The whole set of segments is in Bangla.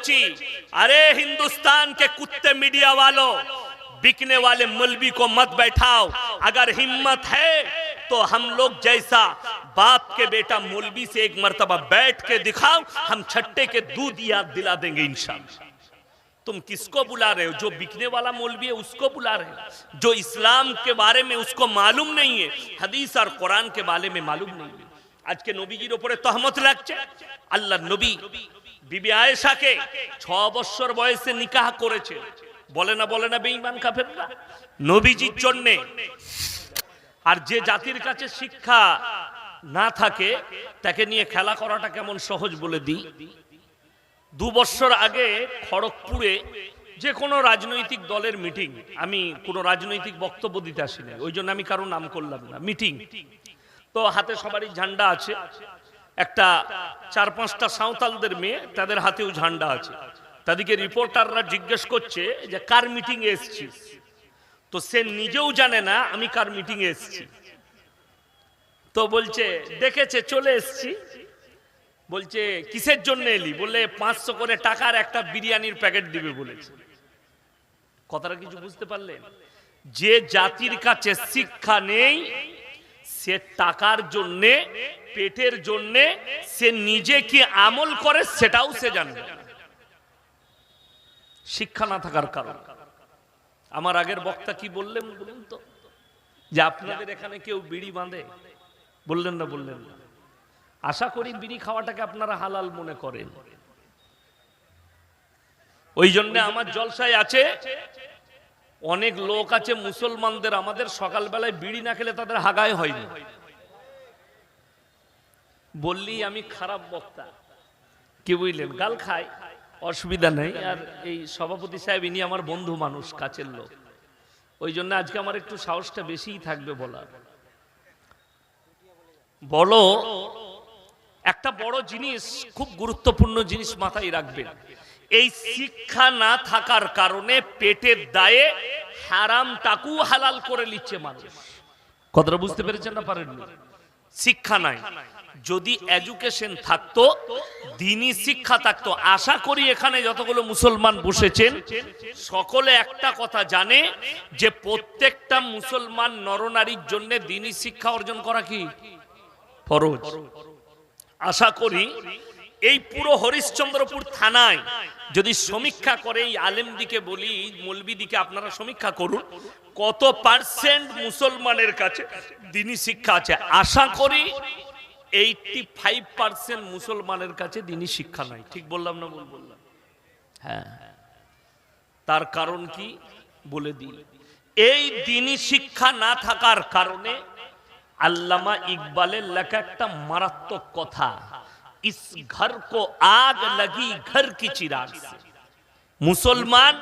বলেছি আরে हिंदुस्तान के कुत्ते मीडिया वालों बिकने वाले मौलवी को मत बैठाओ अगर हिम्मत है तो हम लोग जैसा बाप के बेटा मौलवी से एक मर्तबा बैठ के दिखाओ हम छट्टे के दूध याद दिला देंगे इंशाल्लाह तुम किसको बुला रहे हो जो बिकने वाला मौलवी है उसको बुला रहे हो जो इस्लाम के बारे में उसको मालूम नहीं है हदीस और कुरान के बारे में मालूम नहीं है আজকে নবীজির উপরে তহমত লাগছে আল্লাহ নবী বিবি আয়েশাকে ছ বছর বয়সে নিকাহ করেছে। বলে না বলে না, বেঈমান কাফেররা? নবীজির জন্য। আর যে জাতির কাছে শিক্ষা না থাকে, তাকে নিয়ে খেলা করাটা কেমন সহজ বলে দিই? দু বছর আগে খড়গপুরে যে কোনো রাজনৈতিক দলের মিটিং, আমি কোনো রাজনৈতিক বক্তব্য দিতে আসিনি, ওই জন্য আমি কারও নাম করলাম না, মিটিং। তো হাতে সবারই ঝান্ডা আছে। একটা চার পাঁচটা সাঁওতালদের মেয়ে, তাদের হাতেও ঝান্ডা আছে। তাদেরকে রিপোর্টাররা জিজ্ঞেস করছে যে, কার মিটিং এ এসছিস? তো সে নিজেও জানে না, আমি কার মিটিং এ এসছি? তো বলছে, দেখেছে, চলে এসছি। বলছে, কিসের জন্য এলি? বললে, পাঁচশো করে টাকার একটা বিরিয়ানির প্যাকেট দিবে, বলেছে। কথাটা কিছু বুঝতে পারলেন? যে জাতির কাছে শিক্ষা নেই সে টাকার জন্যে, পেটের জন্যে, সে নিজে কি আমল করে সেটাও সে জানবে শিক্ষা না থাকার কারণ। আমার আগের বক্তা কি বললেন বলুন তো? যে আপনাদের এখানে কেউ বিড়ি বাঁধে? বললেন না বললেন না। আশা করি বিড়ি খাওয়াটাকে আপনারা হালাল মনে করেন। ওই জন্য আমার জলসায় আছে অনেক লোক আছে মুসলমানদের, আমাদের সকালবেলায় বিড়ি না খেলে তাদের হাগায় হয়নি। বললি, আমি খারাপ বক্তা। কি বুঝলেন? গাল খাই অসুবিধা নেই। আর এই সভাপতি সাহেব, ইনি আমার বন্ধু মানুষ, কাছের লোক। ওই জন্য আজকে আমার একটু সাহসটা বেশিই থাকবে বলার। বলো, একটা বড় জিনিস, খুব গুরুত্বপূর্ণ জিনিস মাথায় রাখবেন। এই শিক্ষা না থাকার কারণে পেটের দায়ে হারামটাকু হালাল করে নিচ্ছে মানুষ। কথাটা বুঝতে পেরেছেন না পারেন শিক্ষা নাই। যদি এডুকেশন থাকতো, দিনই শিক্ষা থাকতো। আশা করি এখানে যতগুলো মুসলমান বসেছেন, সকলে একটা কথা জানে যে প্রত্যেকটা মুসলমান নরনারীর জন্য দিনই শিক্ষা অর্জন করা কি? ফরজ। আশা করি এই পুরো হরিশ্চন্দ্রপুর থানায় যদি সমীক্ষা করে এই আলেম দিকে বলি মলবি দিকে আপনারা সমীক্ষা করুন, কত পার্সেন্ট মুসলমানের কাছে দিনী শিক্ষা আছে? আশা করি এইটি ফাইভ পার্সেন্ট মুসলমানের কাছে দিনী শিক্ষা নাই। ঠিক বললাম না ভুল বললাম? হ্যাঁ। তার কারণ কি? বলে দিই। এই দিনী শিক্ষা না থাকার কারণে আল্লামা ইকবালের লেখা একটা মারাত্মক কথা। ইস ঘর কো আগ লাগি ঘর কি চিরাগ সে। মুসলমান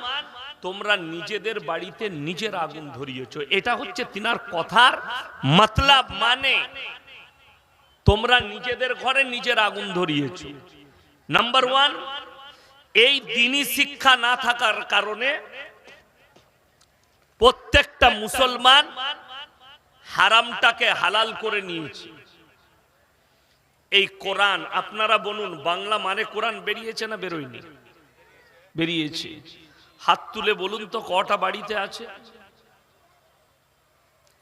তোমরা নিজেদের বাড়িতে নিজের আগুন ধরিয়েছ এটা হচ্ছে তিনার কথার মতলব মানে তোমরা নিজেদের ঘরে নিজের আগুন ধরিয়েছ নাম্বার ওয়ান এই দিনী শিক্ষা না থাকার কারণে প্রত্যেকটা মুসলমান হারামটাকে হালাল করে নিয়েছে। এই কোরআন, আপনারা বলুন, বাংলা মানে কোরআন বেরিয়েছে না বেরোয়নি? বেরিয়েছে। হাত তুলে বলুন তো, কটা বাড়িতে আছে?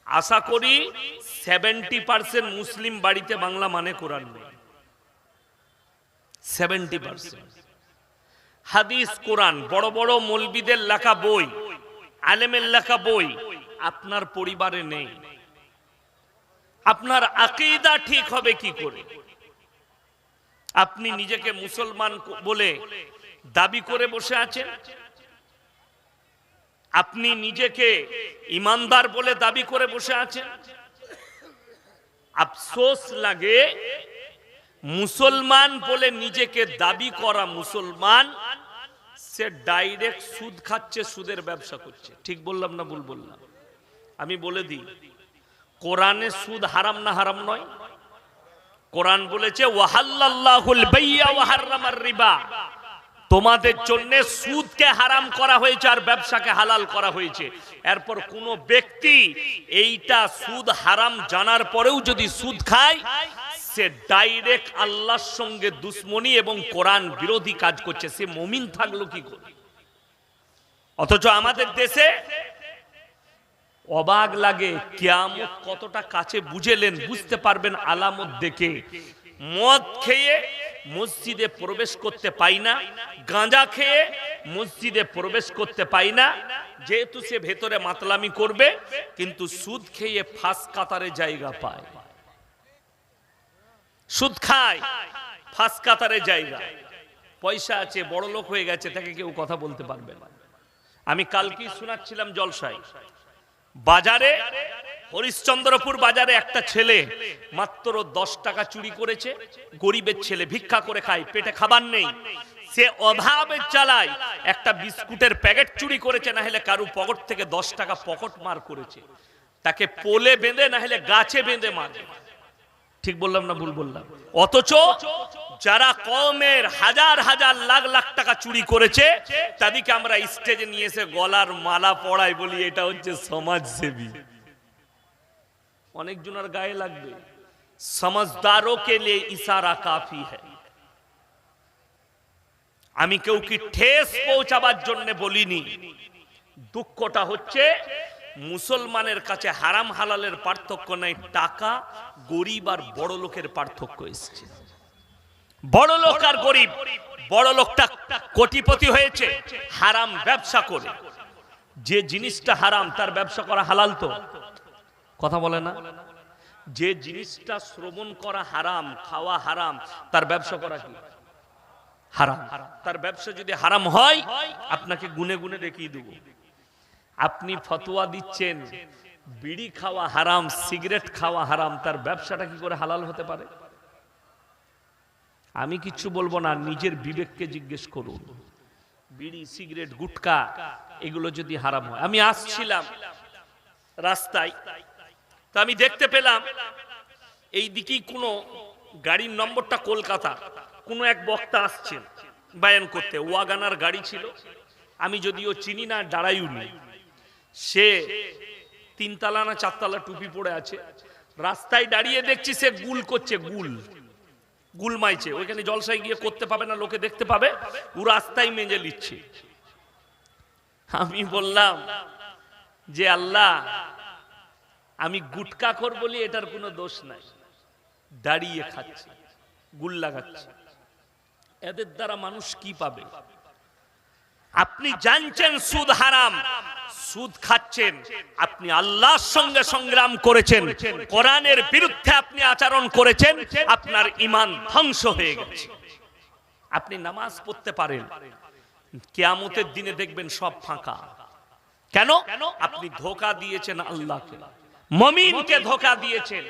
আশা করি সেভেন্টি পার্সেন্ট মুসলিম বাড়িতে বাংলা মানে কোরআন সেভেন্টি পার্সেন্ট হাদিস, কোরআন, বড় বড় মলবিদের লেখা বই, আলেমের লেখা বই, আপনার পরিবারে নেই। আপনার আকিদা ঠিক হবে কি করে? আপনি নিজেকে মুসলমান বলে দাবি করে বসে আছেন? আপনি নিজেকে ইমানদার বলে দাবি করে বসে আছেন? আফসোস লাগে মুসলমান বলে নিজেকে দাবি করা মুসলমান, সে ডাইরেক্ট সুদ খাচ্ছে, সুদের ব্যবসা করছে। ঠিক বললাম না ভুল বললাম? আমি বলে দিই, কোরআনে সুদ হারাম না হারাম নয়। কোরআন বলেছে রিবা। তোমাদের জন্য সুদকে হারাম করা হয়েছে আর ব্যবসাকে হালাল করা হয়েছে। এরপর কোন ব্যক্তি এইটা সুদ হারাম জানার পরেও যদি সুদ খায়, সে ডাইরেক্ট আল্লাহর সঙ্গে দুশ্মনী এবং কোরআন বিরোধী কাজ করছে। সে মমিন থাকল কি করে? অথচ আমাদের দেশে অবাক লাগে, কিয়ামত কতটা কাছে বুঝেলেন, বুঝতে পারবেন আলামত দেখে। মদ খেয়ে মসজিদে প্রবেশ করতে পাই না, গাঁজা খেয়ে মসজিদে প্রবেশ করতে পাই না, যেহেতু সে ভেতরে মাতলামি করবে, কিন্তু সুদ খেয়ে ফাঁস কাতারে জায়গা পায়। সুদ খায়, ফাঁস কাতারে জায়গা। পয়সা আছে বড় লোক হয়ে গেছে, তাকে কেউ কথা বলতে পারবে না। আমি কালকেই শোনাচ্ছিলাম জলসায় বাজারে, হরিশ্চন্দ্রপুর বাজারে একটা ছেলে মাত্র দশ টাকা চুরি করেছে, গরিবের ছেলে ভিক্ষা করে খায়, পেটে খাবার নেই। সে অভাবে চালায়, একটা বিস্কুটের প্যাকেট চুরি করেছে না হলে কারু পকেট থেকে দশ টাকা পকেট মার করেছে। তাকে পোলে বেঁধে না হলে গাছে বেঁধে মারবে ঠিক বললাম না ভুল বললাম? অথচ যারা কমের হাজার হাজার লাখ লাখ টাকা চুরি করেছে, তাদেরকে আমরা স্টেজে নিয়ে এসে গলার মালা পড়াই বলি, এটা হচ্ছে সমাজসেবী। অনেকজনের গায়ে লাগবে। সমাজদারও কে লিয়ে ইশারা কাফি হ্যায় আমি কেউ কি ঠেস পৌঁছাবার জন্য বলিনি, দুঃখটা হচ্ছে মুসলমানের কাছে হারাম হালালের পার্থক্য নাই, টাকা গরিব আর বড় লোকের পার্থক্য এসেছে। বড় লোক আর গরিব। বড় লোকটা কোটিপতি হয়েছে, হারাম ব্যবসা করে। যে জিনিসটা হারাম, তার ব্যবসা করা হালাল তো? কথা বলে না? যে জিনিসটা শ্রবণ করা হারাম, খাওয়া হারাম, তার ব্যবসা করা কি? হারাম। তার ব্যবসা যদি হারাম হয়, আপনাকে গুনে গুনে দেখিয়ে দেবো। আপনি ফতোয়া দিচ্ছেন, বিড়ি খাওয়া হারাম, সিগারেট খাওয়া হারাম, তার ব্যবসাটা কি করে হালাল হতে পারে? আমি কিচ্ছু বলব না, নিজের বিবেককে জিজ্ঞেস করুন। বিড়ি, সিগারেট, গুটকা, এগুলো যদি হারাম হয়। আমি আসছিলাম রাস্তায়, তো আমি দেখতে পেলাম এই দিকেই কোনো গাড়ির নম্বরটা কলকাতা। কোনো এক বক্তা আসছেন বায়ান করতে। ওয়াগানার গাড়ি ছিল। আমি যদিও চিনি না, দাঁড়াইও নি। সে তিনতলা না চারতলা টুপি পরে আছে। রাস্তায় দাঁড়িয়ে দেখছি সে গুল করছে, গুল। গুল মাইছে ওইখানে জলসায় গিয়ে করতে পাবে না, লোকে দেখতে পাবে, ও রাস্তায় মেজে নিচ্ছে। আমি বললাম যে, আল্লাহ, আমি গুটকা কর বলি, এটার কোনো দোষ নাই। দাঁড়িয়ে খাচ্ছে গুল লাগাচ্ছে এদের দ্বারা মানুষ কি পাবে? আপনি জানছেন সুদ হারাম। সুদ খাচ্ছেন। আপনি আল্লাহর সঙ্গে সংগ্রাম করেছেন। কোরআনের বিরুদ্ধে আপনি আচরণ করেছেন। আপনার ইমান ধ্বংস হয়ে গেছে। আপনি নামাজ পড়তে পারেন। কেয়ামতের দিনে দেখবেন সব ফাঁকা। কেন? আপনি ধোকা দিয়েছেন আল্লাহকে। মমিনকে ধোকা দিয়েছেন।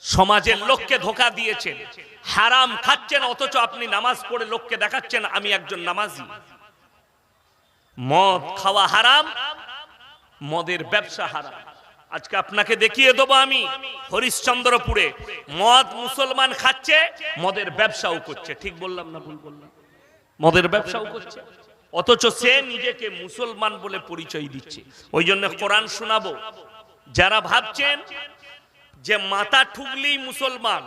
সমাজের লোককে ধোকা দিয়েছেন। হারাম খাচ্ছেন, অথচ আপনি নামাজ পড়ে লোককে দেখাচ্ছেন, আমি একজন নামাজি। মদ খাওয়া হারাম, মদের ব্যবসা হারাম। আজকে আপনাকে দেখিয়ে দেবো আমি হরিশ্চন্দ্রপুরে। মদ মুসলমান খাচ্ছে, মদের ব্যবসাও করছে। ঠিক বললাম না ভুল বললাম? মদের ব্যবসাও করছে। অথচ সে নিজেকে মুসলমান বলে পরিচয় দিচ্ছে। ওই জন্য কোরআন শোনাবো। যারা ভাবছেন যে মাথা ঠুকলেই মুসলমান,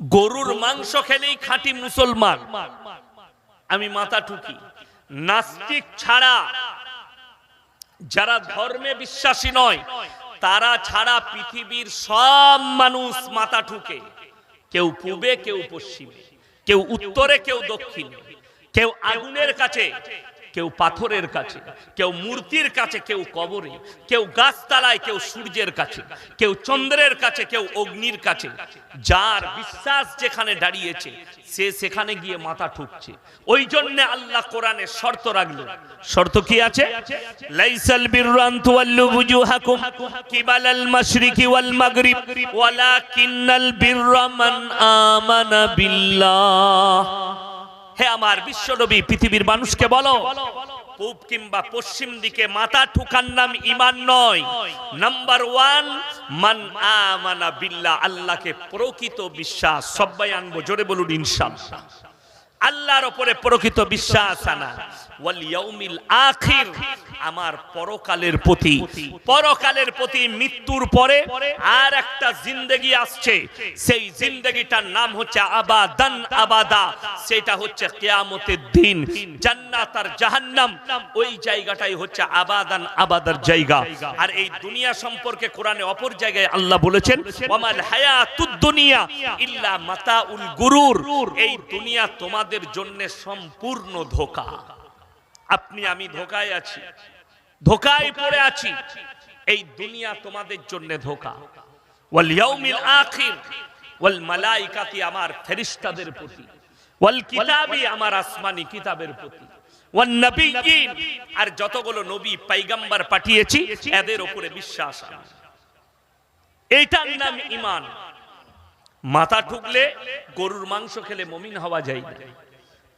গরুর মাংস খেলেই খাঁটি মুসলমান, আমি মাথা ঠুকি। নাস্তিক ছাড়া যারা ধর্মে বিশ্বাসী নয়, তারা ছাড়া পৃথিবীর সব মানুষ মাথা ঠুকে। কেউ পূবে, কেউ পশ্চিমে, কেউ উত্তরে, কেউ দক্ষিণে, কেউ আগুনের কাছে কেউ পাথরের কাছে, কেউ মূর্তির কাছে, কেউ কবরে, কেউ গাছতলায়, কেউ সূর্যের কাছে, কেউ চন্দ্রের কাছে, কেউ অগ্নির কাছে। যার বিশ্বাস যেখানে দাঁড়িয়েছে, সে সেখানে গিয়ে মাথা ঠুকছে। ওই জন্য আল্লাহ কোরআনে শর্ত রাখল। শর্ত কি আছে? লাইসাল বিররান তুওয়াল্লু বুজুহাকুম কিবালাল মাশরিকি ওয়াল মাগরিব, ওয়ালাকিন্নাল বিররা মান আমানা বিল্লাহ। হে আমার বিশ্বনবী, পৃথিবীর মানুষকে বলো, পূব কিংবা পশ্চিম দিকে মাথা ঠুকার নাম ইমান নয়। নাম্বার ওয়ান মান আমানা বিল্লাহ, আল্লাহকে প্রকৃত বিশ্বাস। সবাই আনব, জোরে বলুন, ইনশাআল্লাহ। আল্লাহর উপরে প্রকৃত বিশ্বাস আনা। ওয়াল ইয়াউমিল আখির। আমার পরকালের প্রতি। পরকালের প্রতি মৃত্যুর পরে আর একটা জিন্দেগি আসছে। সেই জিন্দেগিটার নাম হচ্ছে আবাদান আবাদা। সেটা হচ্ছে কেয়ামতের দিন। জান্নাত আর জাহান্নাম, ওই জায়গাটাই হচ্ছে আবাদান আবাদার জায়গা। আর এই দুনিয়া সম্পর্কে কোরআনে অপর জায়গায় আল্লাহ বলেছেন, ওয়ামাল হায়াতুদ দুনিয়া ইল্লা মাতাউল গুরুর। এই দুনিয়া তোমাদের জন্য সম্পূর্ণ ধোকা। আপনি আমি ধোকায় আছি। ধোকায় পড়ে আছি। এই দুনিয়া তোমাদের জন্য ধোকা। ওয়াল ইয়াউমিল আখির ওয়াল মালাইকাতি আমার ফেরেশতাদের প্রতি ওয়াল কিতাবি আমার আসমানি কিতাবের প্রতি ওয়ান নবিয়্যিন আর যতগুলো নবী পয়গম্বর পাঠিয়েছি এদের উপরে বিশ্বাস এইটার নাম ঈমান। মাথা ঠুকলে গরুর মাংস খেলে মমিন হওয়া যায় না।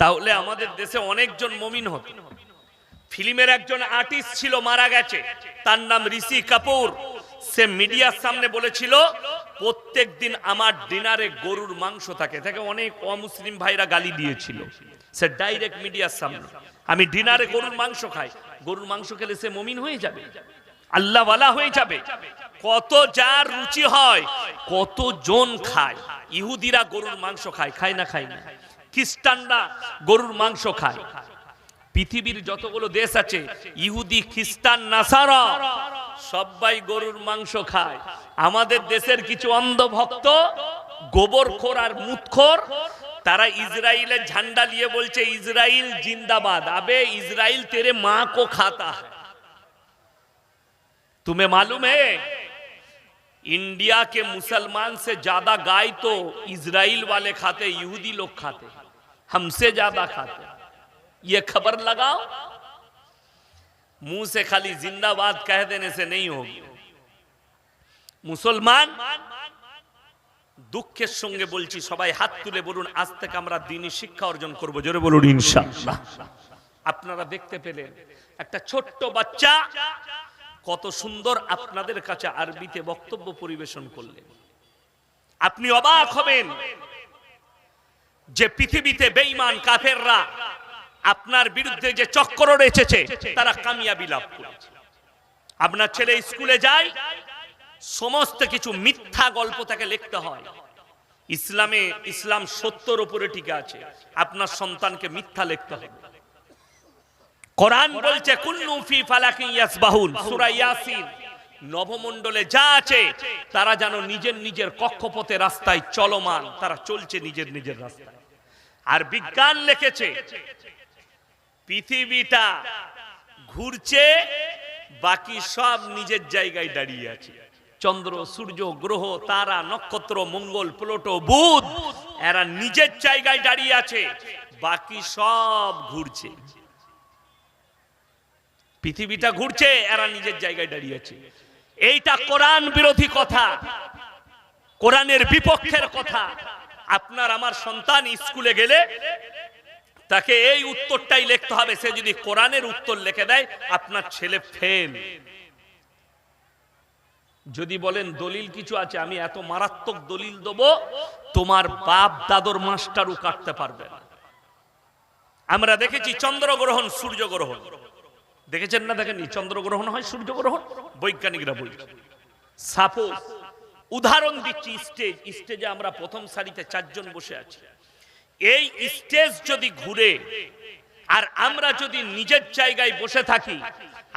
তাহলে আমাদের দেশে অনেকজন মমিন হতো ফিল্মের একজন আর্টিস্ট ছিল, মারা গেছে। তার নাম ঋষি কাপুর। সে মিডিয়ার সামনে বলেছিল প্রত্যেক দিন আমার ডিনারে গরুর মাংস থাকে। তাকে অনেক অমুসলিম ভাইরা গালি দিয়েছিল। সে ডাইরেক্ট মিডিয়ার সামনে। আমি ডিনারে গরুর মাংস খাই। গরুর মাংস খেলে সে মমিন হয়ে যাবে। আল্লাহ হয়ে যাবে। কত যার রুচি হয় কত জন খায়। ইহুদিরা গরুর মাংস খায় খায় না খায় না? খ্রিস্টানরা গরুর মাংস খায়। পৃথিবীর যতগুলো দেশ আছে, ইহুদি, খ্রিস্টান, নাসারা, সবাই গরুর মাংস খায়। আমাদের দেশের কিছু অন্ধভক্ত, গোবরখোর আর মুতখোর, তারা ইসরায়েলের ঝান্ডা নিয়ে বলছে, ইসরায়েল জিন্দাবাদ, আবে ইসরায়েল তেরে মা কো খাতা তুমি মালুম হ্যাঁ इंडिया के मुसलमान से ज्यादा गाय तो इजराइल वाले खाते यहूदी लोग खाते हमसे ज्यादा खाते ये खबर लगाओ मुंह से खाली जिंदाबाद कह देने से नहीं होगी মুসলমান দুঃখের সঙ্গে বলছি সবাই হাত তুলে বলুন আজ থেকে আমরা দিনই শিক্ষা অর্জন করব জোরে বলুন ইনশাআল্লাহ আপনারা দেখতে পেলেন একটা ছোট্ট বাচ্চা কত সুন্দর আপনাদের কাছে আরবিতে বক্তব্য পরিবেশন করলেন। আপনি অবাক হবেন যে পৃথিবীতে বেঈমান কাফেররা আপনার বিরুদ্ধে যে চক্র রয়েছে, তারা কামিয়াবি লাভ করেছে। আপনার ছেলে স্কুলে যায়, সমস্ত কিছু মিথ্যা গল্প তাকে লিখতে হয়। ইসলামে ইসলাম সত্যর উপরে টিকে আছে। আপনার সন্তানকে মিথ্যা লিখতে হবে। কোরআন বলছে, কুল্লু ফি ফালাকি ইয়াসবাহুন। সূরা ইয়াসিন, নবমণ্ডলে যা আছে, তারা যেন নিজের নিজের কক্ষপথে রাস্তায় চলমান, তারা চলছে নিজের নিজের রাস্তায়। আর বিজ্ঞান লিখেছে, পৃথিবীটা ঘুরছে, বাকি সব নিজের জায়গায় দাঁড়িয়ে আছে। চন্দ্র, সূর্য, গ্রহ, তারা, নক্ষত্র, মঙ্গল, প্লুটো, বুধ, এরা নিজের জায়গায় দাঁড়িয়ে আছে, বাকি সব ঘুরছে। পৃথিবীটা ঘুরছে, এরা নিজের জায়গায় দাঁড়িয়েছে এইটা কোরআন বিরোধী কথা, কোরআনের বিপক্ষের কথা। আপনার আমার সন্তান স্কুলে গেলে তাকে এই উত্তরটাই লিখতে হবে, সে যদি কোরআনের উত্তর লিখে দেয়, আপনার ছেলে ফেল যদি বলেন, দলিল কিছু আছে, আমি এত মারাত্মক দলিল দেবো, তোমার বাপ দাদর মাস্টারও কাটতে পারবে না। আমরা দেখেছি চন্দ্রগ্রহণ, সূর্যগ্রহণ। দেখেছেন না দেখেননি? চন্দ্রগ্রহণ হয় সূর্যগ্রহণ, বৈজ্ঞানিকরা বলছে। সাপোজ উদাহরণ দিচ্ছি স্টেজ স্টেজে আমরা প্রথম সারিতে চারজন বসে আছি। এই স্টেজ যদি ঘুরে, আর আমরা যদি নিজের জায়গায় বসে থাকি,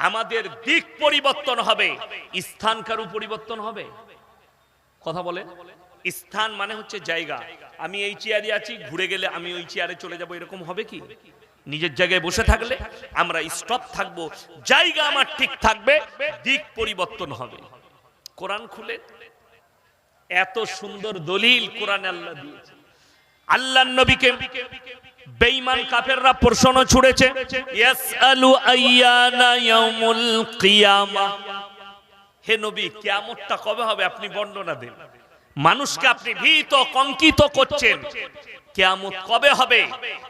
আমাদের দিক পরিবর্তন হবে, স্থান কারু পরিবর্তন হবে? কথা বলে স্থান মানে হচ্ছে জায়গা। আমি এই চেয়ারে আছি, ঘুরে গেলে আমি ওই চেয়ারে চলে যাব, এরকম হবে কি? নিজের জায়গায় বসে থাকলে আমরা স্টপ থাকব, জায়গা আমার ঠিক থাকবে, দিক পরিবর্তন হবে। কোরআন খুলে, এত সুন্দর দলিল কোরআন আল্লাহ দিয়েছে। আল্লাহ নবীকে বেঈমান কাফেররা প্রশ্ন ছুড়েছে, ইয়াসআলু আইয়ানা ইয়াউমুল কিয়ামা? হে নবী, কিয়ামতটা কবে হবে আপনি বর্ণনা দেন। মানুষকে আপনি ভীত কঙ্কিত করছেন। কিয়ামত কবে হবে?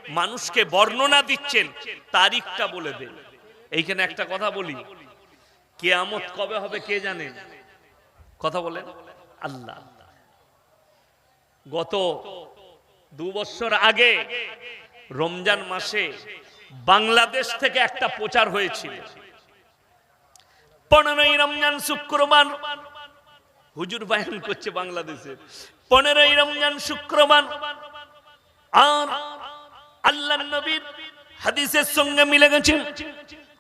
মানুষকে বর্ণনা দিচ্ছেন, তারিখটা বলে দেন এইখানে একটা কথা বলি। কিয়ামত কবে হবে কে জানেন কথা বলেন। আল্লাহ। গত দু বছর আগে রমজান মাসে বাংলাদেশ থেকে একটা প্রচার হয়েছিল। পনেরোই রমজান শুক্রবার। হুজুর বায়ান করছে বাংলাদেশে। পনেরোই রমজান শুক্রবার আর আল্লাহ নবীর হাদিসের সঙ্গে মিলে গেছে।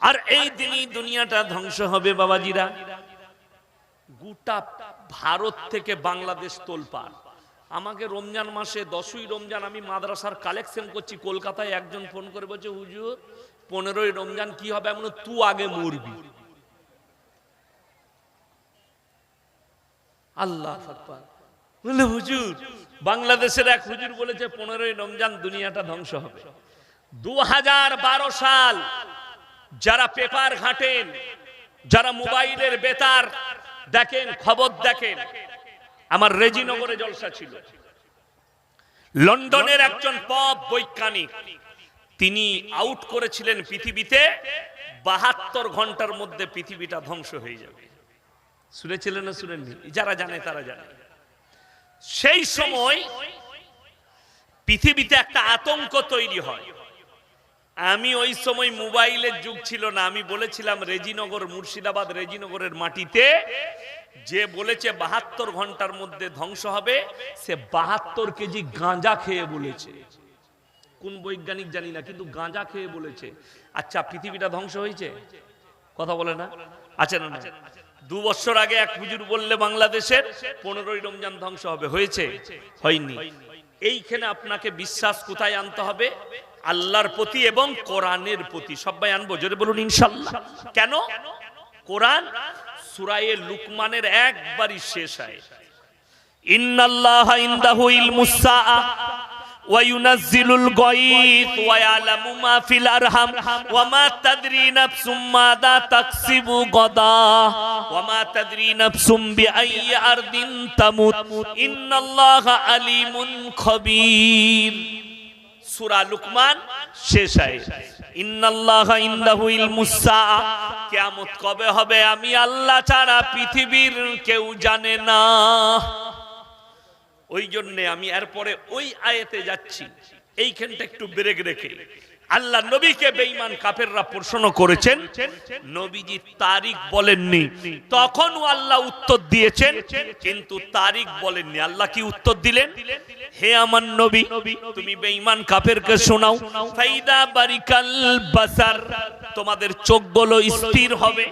আর এই দিনই দুনিয়াটা ধ্বংস হবে বাবাজিরা। গোটা ভারত থেকে বাংলাদেশ তোলপাড়। আমাকে রমজান মাসে দশই রমজান আমি মাদ্রাসার কালেকশন করছি। কলকাতায় একজন ফোন করে বলছে, হুজুর, পনেরোই রমজান কি হবে? এমন তু আগে মরবি। আল্লাহ হুজুর বাংলাদেশের এক হুজুর বলেছে, পনেরোই রমজান দুনিয়াটা ধ্বংস হবে। দু হাজার বারো সাল যারা পেপার ঘাটেন, যারা মোবাইলের বেতার দেখেন, খবর দেখেন, আমার রেজিনগরে জলসা ছিল। লন্ডনের একজন পপ বৈজ্ঞানিক, তিনি আউট করেছিলেন পৃথিবীতে, বাহাত্তর ঘণ্টার মধ্যে পৃথিবীটা ধ্বংস হয়ে যাবে। শুনেছিলেন না শুনেননি? যারা জানে, তারা জানে। সেই সময় পৃথিবীতে একটা আতঙ্ক তৈরি হয়। আমি ওই সময় মোবাইলের যুগ ছিল না। আমি বলেছিলাম রেজিনগর, মুর্শিদাবাদ রেজিনগরের মাটিতে যে বলেছে বাহাত্তর ঘণ্টার মধ্যে ধ্বংস হবে, সে বাহাত্তর কেজি গাঁজা খেয়ে বলেছে। কোন বৈজ্ঞানিক জানি না, কিন্তু গাঁজা খেয়ে বলেছে। আচ্ছা পৃথিবীটা ধ্বংস হয়েছে? কথা বলে না? আচ্ছা না দু বছর আগে এক হুজুর বললে, বাংলাদেশের পনেরোই রমজান ধ্বংস হবে। হয়েছে? হয়নি। এইখানে আপনাকে বিশ্বাস কোথায় আনতে হবে? আল্লাহর প্রতি এবং কোরআনের প্রতি। সবাই আনব? জোরে বলুন, ইনশাল্লাহ। কেন? কোরআন সুরায়ে লুকমানের একবারই শেষ হয়। ইন্নাল্লাহ ইনদাহু ইলমুস ওয়ায়ুনাজ্জিলুল গায়িস ওয়া ইয়ালামু মা আরহাম ওয়া মা তাদরি নাফসুম মাযা তাকসিবু গাদা ওয়া মা তাদরি নাফসুম বিআইয়ি সূরা লুকমান শেষ আয়াত। কবে হবে আমি আল্লাহ ছাড়া পৃথিবীর কেউ জানে না। ওই জন্য আমি এরপরে ওই আয়াতে যাচ্ছি। এইখানটা একটু ব্রেক রেখে। আল্লাহ নবীকে বেঈমান কাফেররা প্রশ্ন করেছেন, নবীজি তারিখ বলেননি। তখনও আল্লাহ উত্তর দিয়েছেন, কিন্তু তারিখ বলেননি। আল্লাহ কি উত্তর দিলেন? হে আমার নবী, তুমি বেঈমান কাফেরকে শোনাও। ফাইদা বারিকাল বাসার, তোমাদের চোখগুলো স্থির হবে।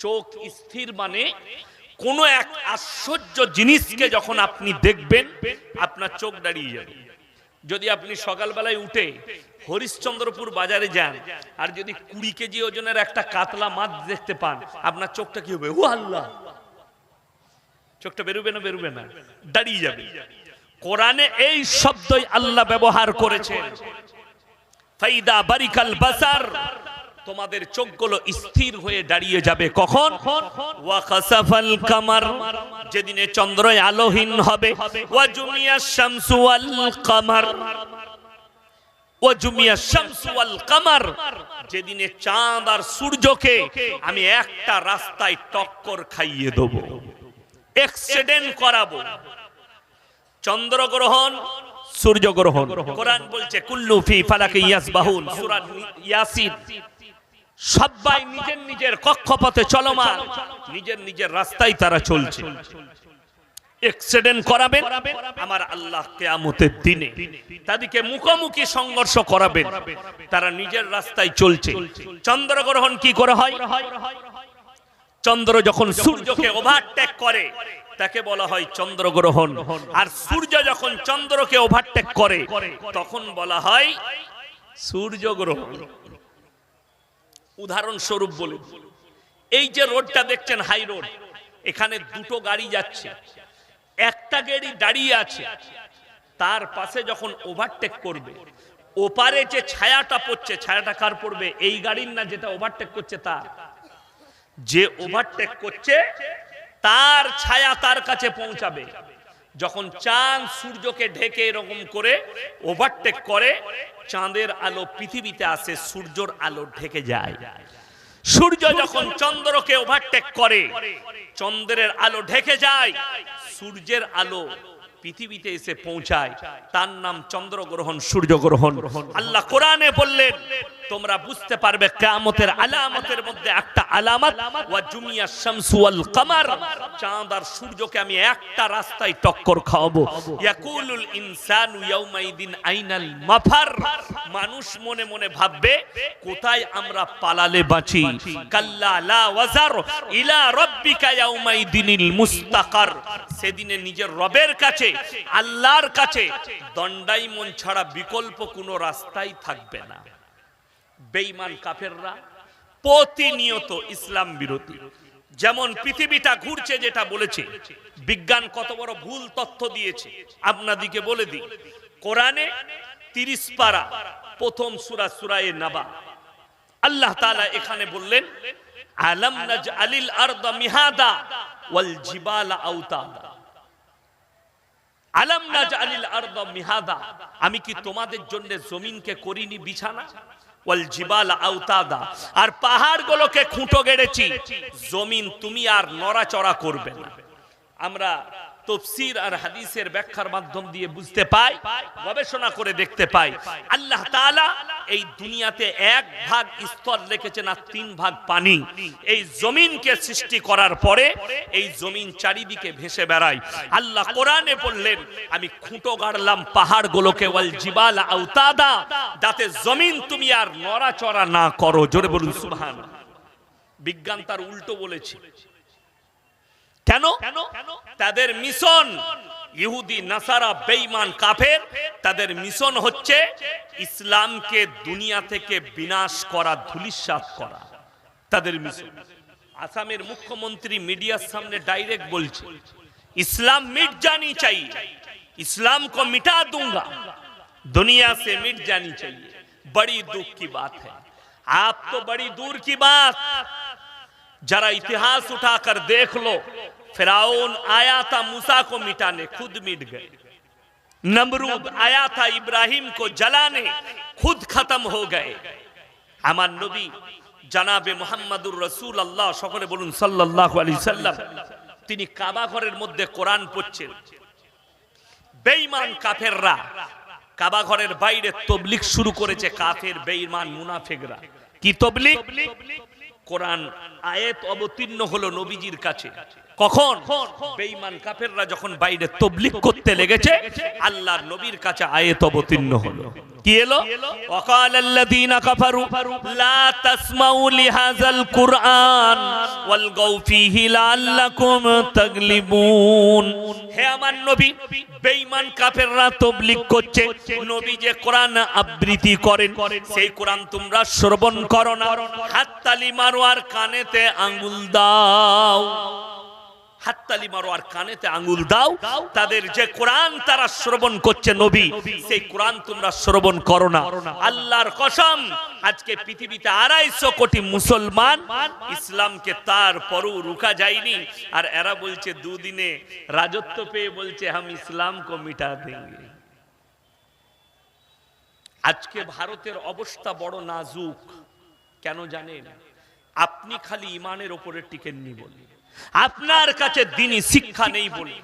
চোখ স্থির মানে কোন এক আশ্চর্য জিনিসকে যখন আপনি দেখবেন, আপনার চোখ দাঁড়িয়ে যাবে। যদি আপনি সকালবেলায় উঠে হরিশ্চন্দ্রপুর বাজারে যান, আর যদি কুড়ি কেজি ওজনের একটা কাতলা মাছ দেখতে পান, আপনার চোখটা কি হবে? ও আল্লাহ! চোখটা বেরোবে না বেরোবে না? দাঁড়িয়ে যাবে। কোরআনে এই শব্দই আল্লাহ ব্যবহার করেছেন। ফাইদা বারিকাল বাসার তোমাদের চোখগুলো স্থির হয়ে দাঁড়িয়ে যাবে। কখন? ওয়াকাসাফাল কামার, যেদিনে চন্দ্র আলোহীন হবে। শামসু কামার যেদিনে চাঁদ আর সূর্যকে আমি একটা রাস্তায় টক্কর খাইয়ে দেব। এক্সিডেন্ট করাবো। চন্দ্রগ্রহণ, সূর্যগ্রহণ। কোরআন বলছে, কুল্লু ফি ফালাকে ইয়াসবাহুন, সূরা ইয়াসিন। সবাই নিজের নিজের কক্ষপথে চলমান। নিজের নিজের রাস্তায় তারা চলছে। এক্সিডেন্ট আমার আল্লাহ দিনে। তাদেরকে মুখোমুখি সংঘর্ষ তারা নিজের রাস্তায় চন্দ্রগ্রহণ হয়? চন্দ্র যখন সূর্যকে ওভারটেক করে, তাকে বলা হয় চন্দ্রগ্রহণ। আর সূর্য যখন চন্দ্রকে ওভারটেক করে, তখন বলা হয় সূর্যগ্রহণ। উদাহরণস্বরূপ বলে, এই যে রোডটা দেখছেন হাই রোড, এখানে দুটো গাড়ি যাচ্ছে, একটা গাড়ি দাঁড়িয়ে আছে, তার পাশে যখন ওভারটেক করবে, ওপারে যে ছায়াটা পড়ছে, ছায়াটা কার পড়বে? এই গাড়ির না যেটা ওভারটেক করছে তার যে ওভারটেক করছে, তার ছায়া তার কাছে পৌঁছাবে? যখন চাঁদ সূর্যকে ঢেকে এরকম করে ওভারটেক করে চাঁদের আলো পৃথিবীতে আসে সূর্যর আলো ঢেকে যায়। সূর্য যখন চন্দ্রকে ওভারটেক করে চন্দ্রের আলো ঢেকে যায় সূর্যের আলো পৃথিবীতে এসে পৌঁছায়। তার নাম চন্দ্রগ্রহণ, সূর্যগ্রহণ। আল্লাহ কোরআনে বললেন, তোমরা বুঝতে পারবে কিয়ামতের আলামতের মধ্যে একটা আলামত জুমিয়া চাঁদ আর সূর্যকে আমি একটা রাস্তায় টক্কর খাওয়াবো। ইয়াকুলুল ইয়াউমাইদিন আইনাল মাফার। মানুষ মনে মনে ভাববে, কোথায় আমরা পালালে বাঁচি? কাল্লা লা ওয়াজার, ইলা রাব্বিকা ইয়াউমাইদিনিল মুস্তাকার। সেদিনে নিজের রবের কাছে আল্লাহর কাছে দণ্ডাইমন ছাড়া বিকল্প কোনো রাস্তাই থাকবে না। বেঈমান কাফেররা প্রতিনিয়ত ইসলাম বিরোধী। যেমন পৃথিবীটা ঘুরছে যেটা বলেছে, বিজ্ঞান কত বড় ভুল তথ্য দিয়েছে। আপনাদিকে বলে দিই, কোরআনে তিরিশ পারা, প্রথম সুরা সুরায়ে নাবা। আল্লাহ তাআলা এখানে বললেন, আলম নাজ আলিল আরদ মিহাদা ওয়াল জিবালা আউতাদা। আলম নাজ আলিল আরদ মিহাদা। আমি কি তোমাদের জন্য জমিনকে করিনি বিছানা? ওয়াল জিবাল আউতাদা। আর পাহাড়গুলোকে খুঁটো গেড়েছি। জমিন তুমি আর নড়াচড়া করবে না। আমরা তফসির আর হাদিসের ব্যাখ্যার মাধ্যম দিয়ে বুঝতে পাই, গবেষণা করে দেখতে পাই। আল্লাহ এই দুনিয়াতে এক ভাগ স্তর রেখেছেন আর তিন ভাগ পানি। এই জমিনকে সৃষ্টি করার পরে এই জমিন চারিদিকে ভেসে বেড়ায়। আল্লাহ কোরআনে বললেন, আমি খুঁটো গাড়লাম পাহাড়গুলোকে, ওয়াল জিবাল আউতাদা। যাতে জমিন তুমি আর নড়াচড়া না করো। জোরে বলুন সুবহান বিজ্ঞান তার উল্টো বলেছে। কেন তাদের মিশন ইহুদি নাসারা বেঈমান কাফের তাদের মিশন হচ্ছে ইসলামকে দুনিয়া থেকে বিনাশ করা ধুলিস্বাত করা তাদের মিশন আসামের মুখ্যমন্ত্রী মিডিয়ার সামনে ডাইরেক্ট বলছে इस्लाम मिट जानी चाहिए इस्लाम को मिटा दूंगा दुनिया से मिट जानी चाहिए बड़ी दुख की बात है आप तो बड़ी दूर की बात जरा इतिहास उठाकर देख लो फिराउन आया था मूसा को मिटाने खुद मिट गए नमरूद आया था इब्राहिम को जलाने खुद खत्म हो गए আমার নবী জানাবে মোহাম্মদুর রসুল আল্লাহ সকলে বলুন সাল্লাল্লাহু আলাইহি সাল্লাম তিনি কাবা ঘরের মধ্যে কোরআন পড়ছেন বেঈমান কাফেররা কাবা ঘরের বাইরে তবলিক শুরু করেছে কাফের বেঈমান মুনাফিকরা কি তবলিক কোরআন আয়েত অবতীর্ণ হলো নবীজির কাছে। কখন? বেঈমান কাফেররা যখন বাইরে তবলিক করতে লেগেছে আল্লাহর নবীর কাছে আয়াত অবতীর্ণ হলো। কি এলো? وقال الذين كفروا لا تسمعوا لهذا কুরআন والغوا فيه لعلكم تغلبون হে আমার নবী বেঈমান কাফেররা তবলিগ করছে। নবী যে কোরআন আবৃত্তি করেন সেই কোরআন তোমরা শ্রবণ করো না। হাত তালি মারো আর কানেতে আঙ্গুল দাও। হাততালি মারো আর কানেতে আঙ্গুল দাও। তাদের যে কোরআন তারা শ্রবণ করছে নবী, সেই কোরআন তোমরা শ্রবণ করো না। আল্লাহর কসম, আজকে পৃথিবীতে আড়াইশো কোটি মুসলমান ইসলামকে তার পরও রুকা যায়নি। আর এরা বলছে, দুদিনে রাজত্ব পেয়ে বলছে হাম ইসলাম কো মিটা দেঙ্গে। আজকে ভারতের অবস্থা বড় নাজুক। কেন জানেন? আপনি খালি ইমানের ওপরে টিকেননি বলে। আপনার কাছে দিনই শিক্ষা নেই বলে।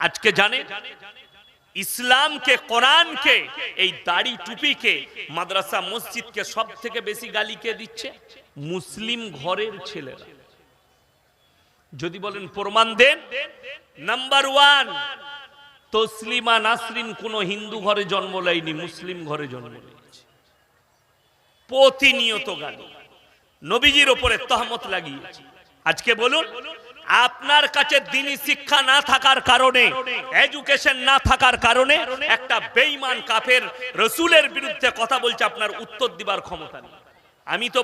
আজকে জানেন, ইসলামকে, কোরআনকে, এই দাড়ি টুপিকে, মাদ্রাসা মসজিদকে সব থেকে বেশি গালি কে দিচ্ছে? মুসলিম ঘরের ছেলেরা। যদি বলেন প্রমাণ দেন। নাম্বার ওয়ান তসলিমা নাসরিন কোন হিন্দু ঘরে জন্ম নেয়নি, মুসলিম ঘরে জন্ম নিয়েছে। প্রতিনিয়ত গালি। নবীজির ওপরে তহমত লাগিয়েছে। আজকে বলুন, আপনার কাছে দিনই শিক্ষা না থাকার কারণে এডুকেশন না থাকার কারণে একটা বেঈমান কাফের রসুলের বিরুদ্ধে কথা বলছে, আপনার উত্তর দিবার ক্ষমতা নেই। আমি তো